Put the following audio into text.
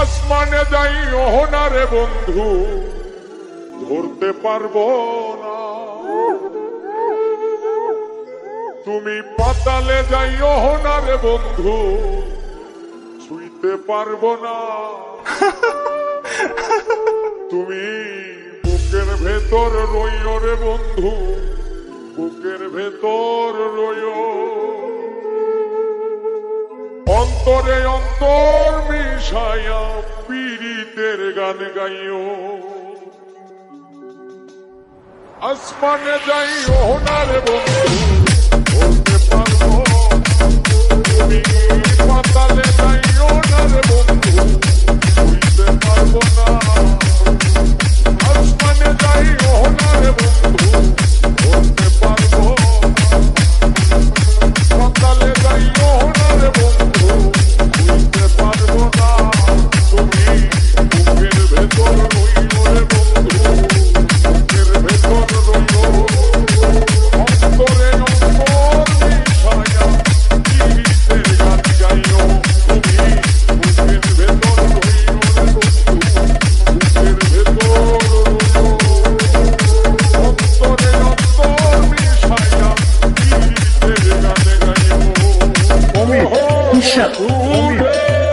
আসমানে যাই না রে বন্ধু, ধরতে পারব না। তুমি পাতালে যাইও না রে বন্ধু, ছুঁইতে পারব না। তুমি বুকের ভেতর রইও রে বন্ধু, বুকের ভেতর রইও। অন্তরে অন্তর মিশায়া পীড়িতের গান গাইও। আসমানে যাইও না রে বন্ধু, বলতে পারব, তুমি পাতালে যাইও না বন্ধু, বুঝতে পারব না। আসমানে যাইও না বন্ধু, বলতে পারব, পাতালে যাইও গীতের গান